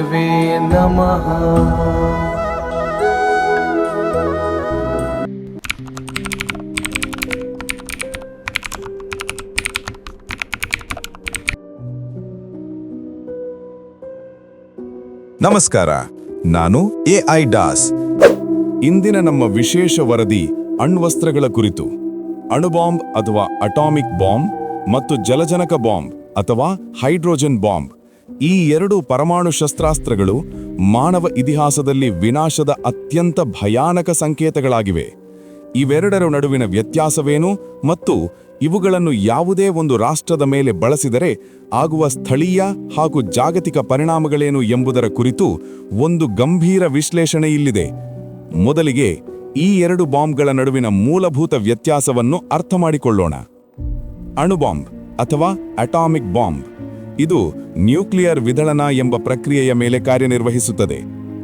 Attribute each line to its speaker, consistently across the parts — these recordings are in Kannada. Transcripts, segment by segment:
Speaker 1: ಗುರವೇ ನಮಃ.
Speaker 2: ನಮಸ್ಕಾರ, ನಾನು ಎ ಐ ಡಾಸ್ ಇಂದಿನ ನಮ್ಮ ವಿಶೇಷ ವರದಿ ಅಣ್ವಸ್ತ್ರಗಳ ಕುರಿತು. ಅಣುಬಾಂಬ್ ಅಥವಾ ಅಟಾಮಿಕ್ ಬಾಂಬ್ ಮತ್ತು ಜಲಜನಕ ಬಾಂಬ್ ಅಥವಾ ಹೈಡ್ರೋಜನ್ ಬಾಂಬ್. ಈ ಎರಡು ಪರಮಾಣು ಶಸ್ತ್ರಾಸ್ತ್ರಗಳು ಮಾನವ ಇತಿಹಾಸದಲ್ಲಿ ವಿನಾಶದ ಅತ್ಯಂತ ಭಯಾನಕ ಸಂಕೇತಗಳಾಗಿವೆ. ಇವೆರಡರ ನಡುವಿನ ವ್ಯತ್ಯಾಸವೇನು ಮತ್ತು ಇವುಗಳನ್ನು ಯಾವುದೇ ಒಂದು ರಾಷ್ಟ್ರದ ಮೇಲೆ ಬಳಸಿದರೆ ಆಗುವ ಸ್ಥಳೀಯ ಹಾಗೂ ಜಾಗತಿಕ ಪರಿಣಾಮಗಳೇನು ಎಂಬುದರ ಕುರಿತು ಒಂದು ಗಂಭೀರ ವಿಶ್ಲೇಷಣೆ ಇಲ್ಲಿದೆ. ಮೊದಲಿಗೆ ಈ ಎರಡು ಬಾಂಬ್ಗಳ ನಡುವಿನ ಮೂಲಭೂತ ವ್ಯತ್ಯಾಸವನ್ನು ಅರ್ಥಮಾಡಿಕೊಳ್ಳೋಣ. ಅಣುಬಾಂಬ್ ಅಥವಾ ಅಟಾಮಿಕ್ ಬಾಂಬ್. ಇದು ನ್ಯೂಕ್ಲಿಯರ್ ವಿದಳನ ಎಂಬ ಪ್ರಕ್ರಿಯೆಯ ಮೇಲೆ ಕಾರ್ಯನಿರ್ವಹಿಸುತ್ತದೆ.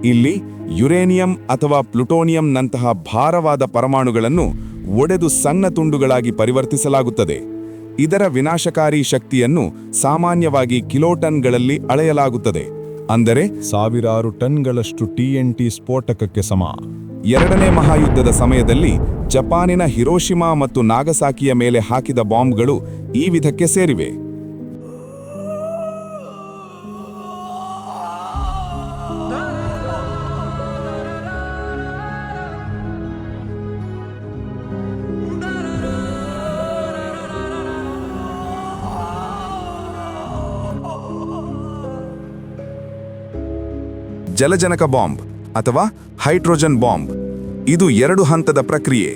Speaker 2: ಇಲ್ಲಿ ಯುರೇನಿಯಂ ಅಥವಾ ಪ್ಲುಟೋನಿಯಂನಂತಹ ಭಾರವಾದ ಪರಮಾಣುಗಳನ್ನು ಒಡೆದು ಸಣ್ಣ ತುಂಡುಗಳಾಗಿ ಪರಿವರ್ತಿಸಲಾಗುತ್ತದೆ. ಇದರ ವಿನಾಶಕಾರಿ ಶಕ್ತಿಯನ್ನು ಸಾಮಾನ್ಯವಾಗಿ ಕಿಲೋಟನ್ಗಳಲ್ಲಿ ಅಳೆಯಲಾಗುತ್ತದೆ. ಅಂದರೆ ಸಾವಿರಾರು ಟನ್ಗಳಷ್ಟು ಟಿಎನ್ಟಿ ಸ್ಫೋಟಕಕ್ಕೆ ಸಮ. ಎರಡನೇ ಮಹಾಯುದ್ಧದ ಸಮಯದಲ್ಲಿ ಜಪಾನಿನ ಹಿರೋಶಿಮಾ ಮತ್ತು ನಾಗಸಾಕಿಯ ಮೇಲೆ ಹಾಕಿದ ಬಾಂಬ್ಗಳು ಈ ವಿಧಕ್ಕೆ ಸೇರಿವೆ. ಜಲಜನಕ ಬಾಂಬ್ ಅಥವಾ ಹೈಡ್ರೋಜನ್ ಬಾಂಬ್. ಇದು ಎರಡು ಹಂತದ ಪ್ರಕ್ರಿಯೆ.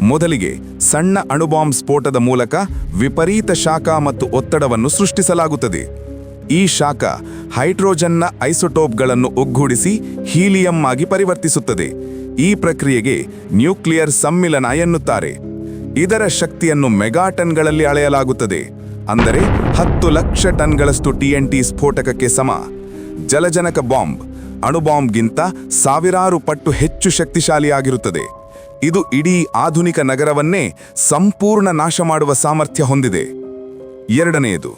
Speaker 2: ಮೊದಲಿಗೆ ಸಣ್ಣ ಅಣುಬಾಂಬ್ ಸ್ಫೋಟದ ಮೂಲಕ ವಿಪರೀತ ಶಾಖ ಮತ್ತು ಒತ್ತಡವನ್ನು ಸೃಷ್ಟಿಸಲಾಗುತ್ತದೆ. ಈ ಶಾಖ ಹೈಡ್ರೋಜನ್ನ ಐಸೋಟೋಪ್ಗಳನ್ನು ಒಗ್ಗೂಡಿಸಿ ಹೀಲಿಯಂ ಆಗಿ ಪರಿವರ್ತಿಸುತ್ತದೆ. ಈ ಪ್ರಕ್ರಿಯೆಗೆ ನ್ಯೂಕ್ಲಿಯರ್ ಸಮ್ಮಿಲನ ಎನ್ನುತ್ತಾರೆ. ಇದರ ಶಕ್ತಿಯನ್ನು ಮೆಗಾಟನ್ಗಳಲ್ಲಿ ಅಳೆಯಲಾಗುತ್ತದೆ. ಅಂದರೆ ಹತ್ತು ಲಕ್ಷ ಟನ್ಗಳಷ್ಟು ಟಿಎನ್ಟಿ ಸ್ಫೋಟಕಕ್ಕೆ ಸಮ. ಜಲಜನಕ ಬಾಂಬ್ ಅಣುಬಾಂಬ್ಗಿಂತ ಸಾವಿರಾರು ಪಟ್ಟು ಹೆಚ್ಚು ಶಕ್ತಿಶಾಲಿಯಾಗಿರುತ್ತದೆ. ಇದು ಇಡೀ ಆಧುನಿಕ ನಗರವನ್ನೇ ಸಂಪೂರ್ಣ ನಾಶ ಮಾಡುವ ಸಾಮರ್ಥ್ಯ ಹೊಂದಿದೆ. ಎರಡನೆಯದು,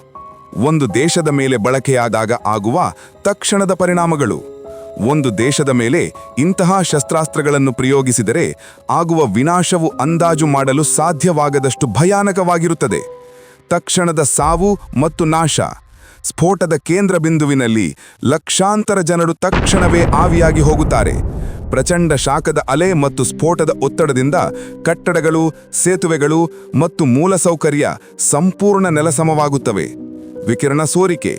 Speaker 2: ಒಂದು ದೇಶದ ಮೇಲೆ ಬಳಕೆಯಾದಾಗ ಆಗುವ ತಕ್ಷಣದ ಪರಿಣಾಮಗಳು. ಒಂದು ದೇಶದ ಮೇಲೆ ಇಂತಹ ಶಸ್ತ್ರಾಸ್ತ್ರಗಳನ್ನು ಪ್ರಯೋಗಿಸಿದರೆ ಆಗುವ ವಿನಾಶವು ಅಂದಾಜು ಮಾಡಲು ಸಾಧ್ಯವಾಗದಷ್ಟು ಭಯಾನಕವಾಗಿರುತ್ತದೆ. ತಕ್ಷಣದ ಸಾವು ಮತ್ತು ನಾಶ. ಸ್ಫೋಟದ ಕೇಂದ್ರ ಬಿಂದುವಿನಲ್ಲಿ ಲಕ್ಷಾಂತರ ಜನರು ತಕ್ಷಣವೇ ಆವಿಯಾಗಿ ಹೋಗುತ್ತಾರೆ. ಪ್ರಚಂಡ ಶಾಖದ ಅಲೆ ಮತ್ತು ಸ್ಫೋಟದ ಒತ್ತಡದಿಂದ ಕಟ್ಟಡಗಳು, ಸೇತುವೆಗಳು ಮತ್ತು ಮೂಲಸೌಕರ್ಯ ಸಂಪೂರ್ಣ ನೆಲಸಮವಾಗುತ್ತವೆ. ವಿಕಿರಣ ಸೋರಿಕೆ,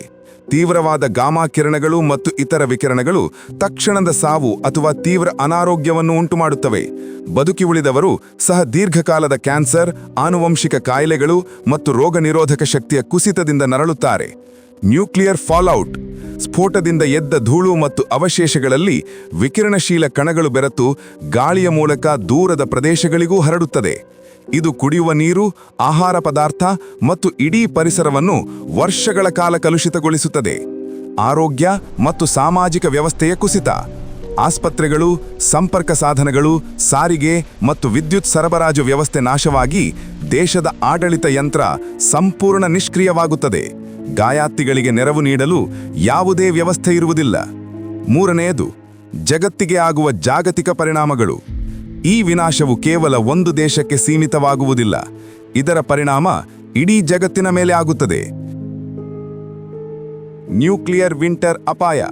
Speaker 2: ತೀವ್ರವಾದ ಗಾಮಾ ಕಿರಣಗಳು ಮತ್ತು ಇತರ ವಿಕಿರಣಗಳು ತಕ್ಷಣದ ಸಾವು ಅಥವಾ ತೀವ್ರ ಅನಾರೋಗ್ಯವನ್ನು ಉಂಟುಮಾಡುತ್ತವೆ. ಬದುಕಿ ಉಳಿದವರು ಸಹ ದೀರ್ಘಕಾಲದ ಕ್ಯಾನ್ಸರ್, ಆನುವಂಶಿಕ ಕಾಯಿಲೆಗಳು ಮತ್ತು ರೋಗ ನಿರೋಧಕ ಶಕ್ತಿಯ ಕುಸಿತದಿಂದ ನರಳುತ್ತಾರೆ. Nuclear fallout. ಸ್ಫೋಟದಿಂದ ಎದ್ದ ಧೂಳು ಮತ್ತು ಅವಶೇಷಗಳಲ್ಲಿ ವಿಕಿರಣಶೀಲ ಕಣಗಳು ಬೆರೆತು ಗಾಳಿಯ ಮೂಲಕ ದೂರದ ಪ್ರದೇಶಗಳಿಗೂ ಹರಡುತ್ತದೆ. ಇದು ಕುಡಿಯುವ ನೀರು, ಆಹಾರ ಪದಾರ್ಥ ಮತ್ತು ಇಡೀ ಪರಿಸರವನ್ನು ವರ್ಷಗಳ ಕಾಲ ಕಲುಷಿತಗೊಳಿಸುತ್ತದೆ. ಆರೋಗ್ಯ ಮತ್ತು ಸಾಮಾಜಿಕ ವ್ಯವಸ್ಥೆಯ ಕುಸಿತ. ಆಸ್ಪತ್ರೆಗಳು, ಸಂಪರ್ಕ ಸಾಧನಗಳು, ಸಾರಿಗೆ ಮತ್ತು ವಿದ್ಯುತ್ ಸರಬರಾಜು ವ್ಯವಸ್ಥೆ ನಾಶವಾಗಿ ದೇಶದ ಆಡಳಿತ ಯಂತ್ರ ಸಂಪೂರ್ಣ ನಿಷ್ಕ್ರಿಯವಾಗುತ್ತದೆ. ಗಾಯಾತಿಗಳಿಗೆ ನೆರವು ನೀಡಲು ಯಾವುದೇ ವ್ಯವಸ್ಥೆ ಇರುವುದಿಲ್ಲ. ಮೂರನೆಯದು, ಜಗತ್ತಿಗೆ ಆಗುವ ಜಾಗತಿಕ ಪರಿಣಾಮಗಳು. ಈ ವಿನಾಶವು ಕೇವಲ ಒಂದು ದೇಶಕ್ಕೆ ಸೀಮಿತವಾಗುವುದಿಲ್ಲ. ಇದರ ಪರಿಣಾಮ ಇಡೀ ಜಗತ್ತಿನ ಮೇಲೆ ಆಗುತ್ತದೆ. ನ್ಯೂಕ್ಲಿಯರ್ ವಿಂಟರ್ ಅಪಾಯ.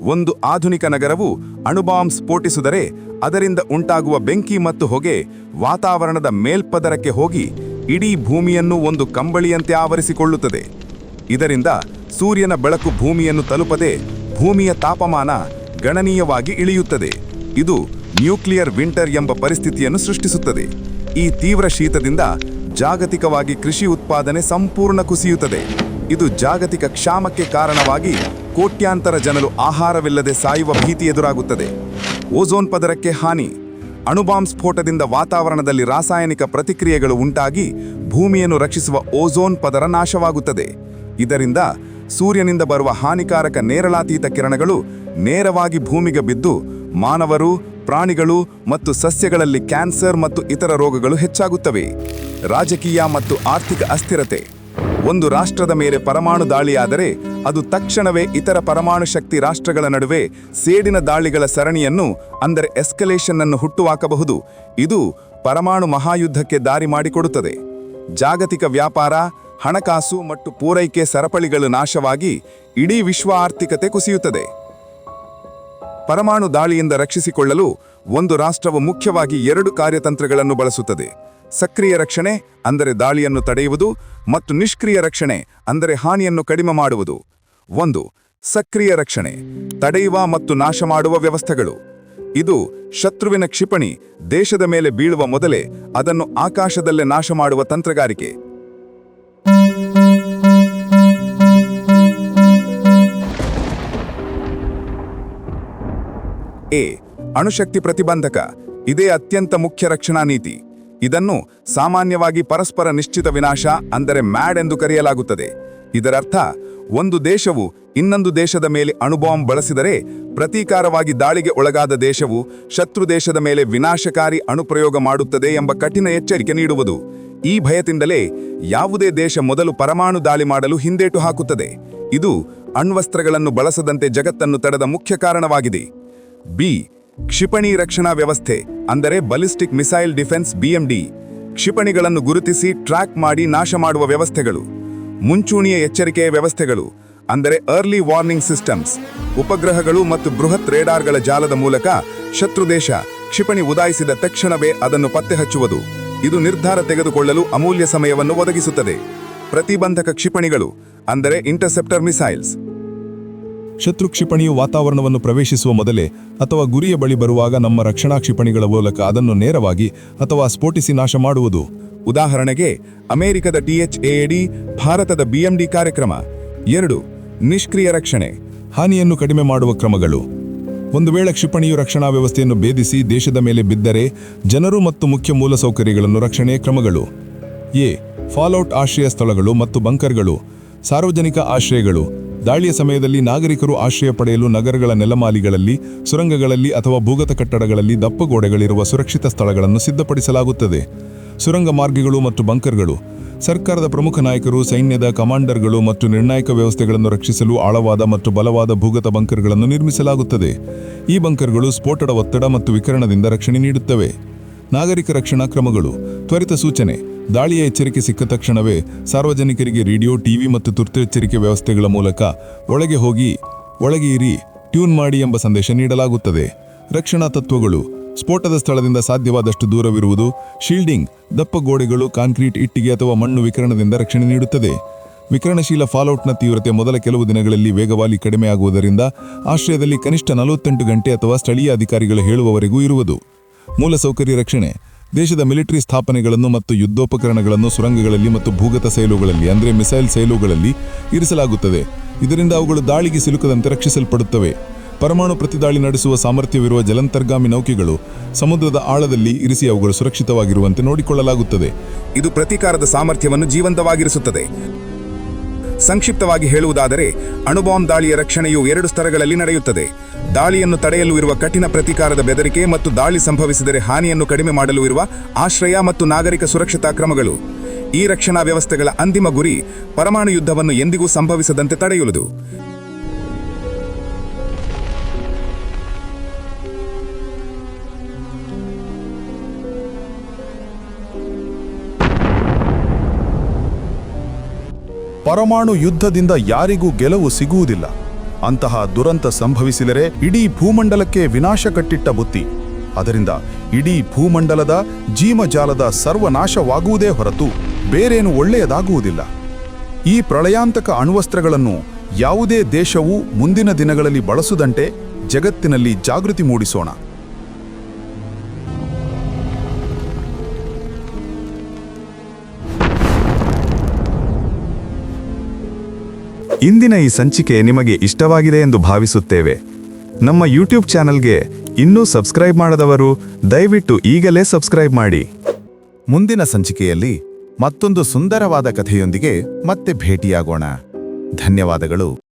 Speaker 2: ಒಂದು ಆಧುನಿಕ ನಗರವು ಅಣುಬಾಂಬ್ ಸ್ಫೋಟಿಸಿದರೆ ಅದರಿಂದ ಉಂಟಾಗುವ ಬೆಂಕಿ ಮತ್ತು ಹೊಗೆ ವಾತಾವರಣದ ಮೇಲ್ಪದರಕ್ಕೆ ಹೋಗಿ ಇಡೀ ಭೂಮಿಯನ್ನು ಒಂದು ಕಂಬಳಿಯಂತೆ ಆವರಿಸಿಕೊಳ್ಳುತ್ತದೆ. ಇದರಿಂದ ಸೂರ್ಯನ ಬೆಳಕು ಭೂಮಿಯನ್ನು ತಲುಪದೆ ಭೂಮಿಯ ತಾಪಮಾನ ಗಣನೀಯವಾಗಿ ಇಳಿಯುತ್ತದೆ. ಇದು ನ್ಯೂಕ್ಲಿಯರ್ ವಿಂಟರ್ ಎಂಬ ಪರಿಸ್ಥಿತಿಯನ್ನು ಸೃಷ್ಟಿಸುತ್ತದೆ. ಈ ತೀವ್ರ ಶೀತದಿಂದ ಜಾಗತಿಕವಾಗಿ ಕೃಷಿ ಉತ್ಪಾದನೆ ಸಂಪೂರ್ಣ ಕುಸಿಯುತ್ತದೆ. ಇದು ಜಾಗತಿಕ ಕ್ಷಾಮಕ್ಕೆ ಕಾರಣವಾಗಿ ಕೋಟ್ಯಾಂತರ ಜನರು ಆಹಾರವಿಲ್ಲದೆ ಸಾಯುವ ಭೀತಿ ಎದುರಾಗುತ್ತದೆ. ಓಝೋನ್ ಪದರಕ್ಕೆ ಹಾನಿ. ಅಣುಬಾಂಬ್ ಸ್ಫೋಟದಿಂದ ವಾತಾವರಣದಲ್ಲಿ ರಾಸಾಯನಿಕ ಪ್ರತಿಕ್ರಿಯೆಗಳು ಉಂಟಾಗಿ ಭೂಮಿಯನ್ನು ರಕ್ಷಿಸುವ ಓಝೋನ್ ಪದರ ನಾಶವಾಗುತ್ತದೆ. ಇದರಿಂದ ಸೂರ್ಯನಿಂದ ಬರುವ ಹಾನಿಕಾರಕ ನೇರಳಾತೀತ ಕಿರಣಗಳು ನೇರವಾಗಿ ಭೂಮಿಗೆ ಬಿದ್ದು ಮಾನವರು, ಪ್ರಾಣಿಗಳು ಮತ್ತು ಸಸ್ಯಗಳಲ್ಲಿ ಕ್ಯಾನ್ಸರ್ ಮತ್ತು ಇತರ ರೋಗಗಳು ಹೆಚ್ಚಾಗುತ್ತವೆ. ರಾಜಕೀಯ ಮತ್ತು ಆರ್ಥಿಕ ಅಸ್ಥಿರತೆ. ಒಂದು ರಾಷ್ಟ್ರದ ಮೇಲೆ ಪರಮಾಣು ದಾಳಿಯಾದರೆ ಅದು ತಕ್ಷಣವೇ ಇತರ ಪರಮಾಣು ಶಕ್ತಿ ರಾಷ್ಟ್ರಗಳ ನಡುವೆ ಸೇಡಿನ ದಾಳಿಗಳ ಸರಣಿಯನ್ನು, ಅಂದರೆ ಎಸ್ಕಲೇಷನ್ ಅನ್ನು ಹುಟ್ಟುಹಾಕಬಹುದು. ಇದು ಪರಮಾಣು ಮಹಾಯುದ್ಧಕ್ಕೆ ದಾರಿ ಮಾಡಿಕೊಡುತ್ತದೆ. ಜಾಗತಿಕ ವ್ಯಾಪಾರ ಹಣಕಾಸು ಮತ್ತು ಪೂರೈಕೆ ಸರಪಳಿಗಳು ನಾಶವಾಗಿ ಇಡೀ ವಿಶ್ವ ಆರ್ಥಿಕತೆ ಕುಸಿಯುತ್ತದೆ. ಪರಮಾಣು ದಾಳಿಯಿಂದ ರಕ್ಷಿಸಿಕೊಳ್ಳಲು ಒಂದು ರಾಷ್ಟ್ರವು ಮುಖ್ಯವಾಗಿ ಎರಡು ಕಾರ್ಯತಂತ್ರಗಳನ್ನು ಬಳಸುತ್ತದೆ. ಸಕ್ರಿಯ ರಕ್ಷಣೆ, ಅಂದರೆ ದಾಳಿಯನ್ನು ತಡೆಯುವುದು, ಮತ್ತು ನಿಷ್ಕ್ರಿಯ ರಕ್ಷಣೆ, ಅಂದರೆ ಹಾನಿಯನ್ನು ಕಡಿಮೆ ಮಾಡುವುದು. ಒಂದು, ಸಕ್ರಿಯ ರಕ್ಷಣೆ, ತಡೆಯುವ ಮತ್ತು ನಾಶ ಮಾಡುವ ವ್ಯವಸ್ಥೆಗಳು. ಇದು ಶತ್ರುವಿನ ಕ್ಷಿಪಣಿ, ದೇಶದ ಮೇಲೆ ಬೀಳುವ ಮೊದಲೇ ಅದನ್ನು ಆಕಾಶದಲ್ಲೇ ನಾಶ ಮಾಡುವ ತಂತ್ರಗಾರಿಕೆ. ಎ. ಅಣುಶಕ್ತಿ ಪ್ರತಿಬಂಧಕ. ಇದೇ ಅತ್ಯಂತ ಮುಖ್ಯ ರಕ್ಷಣಾ ನೀತಿ. ಇದನ್ನು ಸಾಮಾನ್ಯವಾಗಿ ಪರಸ್ಪರ ನಿಶ್ಚಿತ ವಿನಾಶ ಅಂದರೆ ಮ್ಯಾಡ್ ಎಂದು ಕರೆಯಲಾಗುತ್ತದೆ. ಇದರರ್ಥ, ಒಂದು ದೇಶವು ಇನ್ನೊಂದು ದೇಶದ ಮೇಲೆ ಅಣುಬಾಂಬ್ ಬಳಸಿದರೆ ಪ್ರತೀಕಾರವಾಗಿ ದಾಳಿಗೆ ಒಳಗಾದ ದೇಶವು ಶತ್ರು ದೇಶದ ಮೇಲೆ ವಿನಾಶಕಾರಿ ಅಣುಪ್ರಯೋಗ ಮಾಡುತ್ತದೆ ಎಂಬ ಕಠಿಣ ಎಚ್ಚರಿಕೆ ನೀಡುವುದು. ಈ ಭಯದಿಂದಲೇ ಯಾವುದೇ ದೇಶ ಮೊದಲು ಪರಮಾಣು ದಾಳಿ ಮಾಡಲು ಹಿಂದೇಟು ಹಾಕುತ್ತದೆ. ಇದು ಅಣ್ವಸ್ತ್ರಗಳನ್ನು ಬಳಸದಂತೆ ಜಗತ್ತನ್ನು ತಡೆದ ಮುಖ್ಯ ಕಾರಣವಾಗಿದೆ. ಬಿ. ಕ್ಷಿಪಣಿ ರಕ್ಷಣಾ ವ್ಯವಸ್ಥೆ, ಅಂದರೆ ಬಲಿಸ್ಟಿಕ್ ಮಿಸೈಲ್ ಡಿಫೆನ್ಸ್ ಬಿಎಂಡಿ ಕ್ಷಿಪಣಿಗಳನ್ನು ಗುರುತಿಸಿ ಟ್ರ್ಯಾಕ್ ಮಾಡಿ ನಾಶ ಮಾಡುವ ವ್ಯವಸ್ಥೆಗಳು. ಮುಂಚೂಣಿಯ ಎಚ್ಚರಿಕೆಯ ವ್ಯವಸ್ಥೆಗಳು, ಅಂದರೆ ಅರ್ಲಿ ವಾರ್ನಿಂಗ್ ಸಿಸ್ಟಮ್ಸ್. ಉಪಗ್ರಹಗಳು ಮತ್ತು ಬೃಹತ್ ರೇಡಾರ್ಗಳ ಜಾಲದ ಮೂಲಕ ಶತ್ರು ದೇಶ ಕ್ಷಿಪಣಿ ಉದಾಯಿಸಿದ ತಕ್ಷಣವೇ ಅದನ್ನು ಪತ್ತೆ ಹಚ್ಚುವುದು ಇದು ನಿರ್ಧಾರ ತೆಗೆದುಕೊಳ್ಳಲು ಅಮೂಲ್ಯ ಸಮಯವನ್ನು ಒದಗಿಸುತ್ತದೆ. ಪ್ರತಿಬಂಧಕ ಕ್ಷಿಪಣಿಗಳು ಅಂದರೆ ಇಂಟರ್ಸೆಪ್ಟರ್ ಮಿಸೈಲ್ಸ್.
Speaker 1: ಶತ್ರು ಕ್ಷಿಪಣಿಯು ವಾತಾವರಣವನ್ನು ಪ್ರವೇಶಿಸುವ ಮೊದಲೇ ಅಥವಾ ಗುರಿಯ ಬಳಿ ಬರುವಾಗ ನಮ್ಮ ರಕ್ಷಣಾ ಕ್ಷಿಪಣಿಗಳ ಮೂಲಕ ಅದನ್ನು ನೇರವಾಗಿ ಅಥವಾ ಸ್ಫೋಟಿಸಿ ನಾಶ ಮಾಡುವುದು.
Speaker 2: ಉದಾಹರಣೆಗೆ ಅಮೆರಿಕದ ಟಿಎಚ್ಎಡಿ ಭಾರತದ ಬಿಎಂಡಿ ಕಾರ್ಯಕ್ರಮ. ಎರಡು ನಿಷ್ಕ್ರಿಯ ರಕ್ಷಣೆ.
Speaker 1: ಹಾನಿಯನ್ನು ಕಡಿಮೆ ಮಾಡುವ ಕ್ರಮಗಳು. ಒಂದು ವೇಳೆ ಕ್ಷಿಪಣಿಯು ರಕ್ಷಣಾ ವ್ಯವಸ್ಥೆಯನ್ನು ಭೇದಿಸಿ ದೇಶದ ಮೇಲೆ ಬಿದ್ದರೆ ಜನರು ಮತ್ತು ಮುಖ್ಯ ಮೂಲಸೌಕರ್ಯಗಳನ್ನು ರಕ್ಷಣೆಯ ಕ್ರಮಗಳು. ಎ. ಫಾಲ್ಔಟ್ ಆಶ್ರಯ ಸ್ಥಳಗಳು ಮತ್ತು ಬಂಕರ್ಗಳು. ಸಾರ್ವಜನಿಕ ಆಶ್ರಯಗಳು. ದಾಳಿಯ ಸಮಯದಲ್ಲಿ ನಾಗರಿಕರು ಆಶ್ರಯ ಪಡೆಯಲು ನಗರಗಳ ನೆಲಮಾಲಿಗಳಲ್ಲಿ, ಸುರಂಗಗಳಲ್ಲಿ ಅಥವಾ ಭೂಗತ ಕಟ್ಟಡಗಳಲ್ಲಿ ದಪ್ಪ ಗೋಡೆಗಳಿರುವ ಸುರಕ್ಷಿತ ಸ್ಥಳಗಳನ್ನು ಸಿದ್ಧಪಡಿಸಲಾಗುತ್ತದೆ. ಸುರಂಗ ಮಾರ್ಗಗಳು ಮತ್ತು ಬಂಕರ್ಗಳು. ಸರ್ಕಾರದ ಪ್ರಮುಖ ನಾಯಕರು, ಸೈನ್ಯದ ಕಮಾಂಡರ್ಗಳು ಮತ್ತು ನಿರ್ಣಾಯಕ ವ್ಯವಸ್ಥೆಗಳನ್ನು ರಕ್ಷಿಸಲು ಆಳವಾದ ಮತ್ತು ಬಲವಾದ ಭೂಗತ ಬಂಕರ್ಗಳನ್ನು ನಿರ್ಮಿಸಲಾಗುತ್ತದೆ. ಈ ಬಂಕರ್ಗಳು ಸ್ಫೋಟದ ಒತ್ತಡ ಮತ್ತು ವಿಕಿರಣದಿಂದ ರಕ್ಷಣೆ ನೀಡುತ್ತವೆ. ನಾಗರಿಕ ರಕ್ಷಣಾ ಕ್ರಮಗಳು. ತ್ವರಿತ ಸೂಚನೆ. ದಾಳಿಯ ಎಚ್ಚರಿಕೆ ಸಿಕ್ಕ ತಕ್ಷಣವೇ ಸಾರ್ವಜನಿಕರಿಗೆ ರೇಡಿಯೋ, ಟಿವಿ ಮತ್ತು ತುರ್ತು ಎಚ್ಚರಿಕೆ ವ್ಯವಸ್ಥೆಗಳ ಮೂಲಕ ಒಳಗೆ ಹೋಗಿ ಒಳಗೆ ಇರಿ ಟ್ಯೂನ್ ಮಾಡಿ ಎಂಬ ಸಂದೇಶ ನೀಡಲಾಗುತ್ತದೆ. ರಕ್ಷಣಾ ತತ್ವಗಳು. ಸ್ಫೋಟದ ಸ್ಥಳದಿಂದ ಸಾಧ್ಯವಾದಷ್ಟು ದೂರವಿರುವುದು ಶೀಲ್ಡಿಂಗ್, ದಪ್ಪ ಗೋಡೆಗಳು, ಕಾಂಕ್ರೀಟ್ ಇಟ್ಟಿಗೆ ಅಥವಾ ಮಣ್ಣು ವಿಕಿರಣದಿಂದ ರಕ್ಷಣೆ ನೀಡುತ್ತದೆ. ವಿಕಿರಣಶೀಲ ಫಾಲೌಟ್ನ ತೀವ್ರತೆ ಮೊದಲ ಕೆಲವು ದಿನಗಳಲ್ಲಿ ವೇಗವಾಗಿ ಕಡಿಮೆಯಾಗುವುದರಿಂದ ಆಶ್ರಯದಲ್ಲಿ ಕನಿಷ್ಠ ನಲವತ್ತೆಂಟು ಗಂಟೆ ಅಥವಾ ಸ್ಥಳೀಯ ಅಧಿಕಾರಿಗಳು ಹೇಳುವವರೆಗೂ ಇರುವುದು. ಮೂಲಸೌಕರ್ಯ ರಕ್ಷಣೆ. ದೇಶದ ಮಿಲಿಟರಿ ಸ್ಥಾಪನೆಗಳನ್ನು ಮತ್ತು ಯುದ್ಧೋಪಕರಣಗಳನ್ನು ಸುರಂಗಗಳಲ್ಲಿ ಮತ್ತು ಭೂಗತ ಸೈಲುಗಳಲ್ಲಿ, ಅಂದರೆ ಮಿಸೈಲ್ ಸೈಲುಗಳಲ್ಲಿ ಇರಿಸಲಾಗುತ್ತದೆ. ಇದರಿಂದ ಅವುಗಳು ದಾಳಿಗೆ ಸಿಲುಕದಂತೆ ರಕ್ಷಿಸಲ್ಪಡುತ್ತವೆ. ಪರಮಾಣು ಪ್ರತಿದಾಳಿ ನಡೆಸುವ ಸಾಮರ್ಥ್ಯವಿರುವ ಜಲಂತರ್ಗಾಮಿ ನೌಕೆಗಳು ಸಮುದ್ರದ ಆಳದಲ್ಲಿ ಇರಿಸಿ ಅವುಗಳು ಸುರಕ್ಷಿತವಾಗಿರುವಂತೆ ನೋಡಿಕೊಳ್ಳಲಾಗುತ್ತದೆ.
Speaker 2: ಇದು ಪ್ರತೀಕಾರದ ಸಾಮರ್ಥ್ಯವನ್ನು ಜೀವಂತವಾಗಿರಿಸುತ್ತದೆ. ಸಂಕ್ಷಿಪ್ತವಾಗಿ ಹೇಳುವುದಾದರೆ, ಅಣುಬಾಂಬ್ ದಾಳಿಯ ರಕ್ಷಣೆಯು ಎರಡು ಸ್ತರಗಳಲ್ಲಿ ನಡೆಯುತ್ತದೆ. ದಾಳಿಯನ್ನು ತಡೆಯಲು ಇರುವ ಕಠಿಣ ಪ್ರತೀಕಾರದ ಬೆದರಿಕೆ ಮತ್ತು ದಾಳಿ ಸಂಭವಿಸಿದರೆ ಹಾನಿಯನ್ನು ಕಡಿಮೆ ಮಾಡಲು ಇರುವ ಆಶ್ರಯ ಮತ್ತು ನಾಗರಿಕ ಸುರಕ್ಷತಾ ಕ್ರಮಗಳು. ಈ ರಕ್ಷಣಾ ವ್ಯವಸ್ಥೆಗಳ ಅಂತಿಮ ಗುರಿ ಪರಮಾಣು ಯುದ್ಧವನ್ನು ಎಂದಿಗೂ ಸಂಭವಿಸದಂತೆ ತಡೆಯುವುದು.
Speaker 3: ಪರಮಾಣು ಯುದ್ಧದಿಂದ ಯಾರಿಗೂ ಗೆಲುವು ಸಿಗುವುದಿಲ್ಲ. ಅಂತಹ ದುರಂತ ಸಂಭವಿಸಿದರೆ ಇಡೀ ಭೂಮಂಡಲಕ್ಕೆ ವಿನಾಶ ಕಟ್ಟಿಟ್ಟ ಬುತ್ತಿ. ಅದರಿಂದ ಇಡೀ ಭೂಮಂಡಲದ ಜೀವಜಾಲದ ಸರ್ವನಾಶವಾಗುವುದೇ ಹೊರತು ಬೇರೇನು ಒಳ್ಳೆಯದಾಗುವುದಿಲ್ಲ. ಈ ಪ್ರಳಯಾಂತಕ ಅಣ್ವಸ್ತ್ರಗಳನ್ನು ಯಾವುದೇ ದೇಶವು ಮುಂದಿನ ದಿನಗಳಲ್ಲಿ ಬಳಸದಂತೆ ಜಗತ್ತಿನಲ್ಲಿ ಜಾಗೃತಿ ಮೂಡಿಸೋಣ.
Speaker 4: ಇಂದಿನ ಈ ಸಂಚಿಕೆ ನಿಮಗೆ ಇಷ್ಟವಾಗಿದೆ ಎಂದು ಭಾವಿಸುತ್ತೇವೆ. ನಮ್ಮ ಯೂಟ್ಯೂಬ್ ಚಾನಲ್ಗೆ ಇನ್ನೂ ಸಬ್ಸ್ಕ್ರೈಬ್ ಮಾಡದವರು ದಯವಿಟ್ಟು ಈಗಲೇ ಸಬ್ಸ್ಕ್ರೈಬ್ ಮಾಡಿ.
Speaker 3: ಮುಂದಿನ ಸಂಚಿಕೆಯಲ್ಲಿ ಮತ್ತೊಂದು ಸುಂದರವಾದ ಕಥೆಯೊಂದಿಗೆ ಮತ್ತೆ ಭೇಟಿಯಾಗೋಣ. ಧನ್ಯವಾದಗಳು.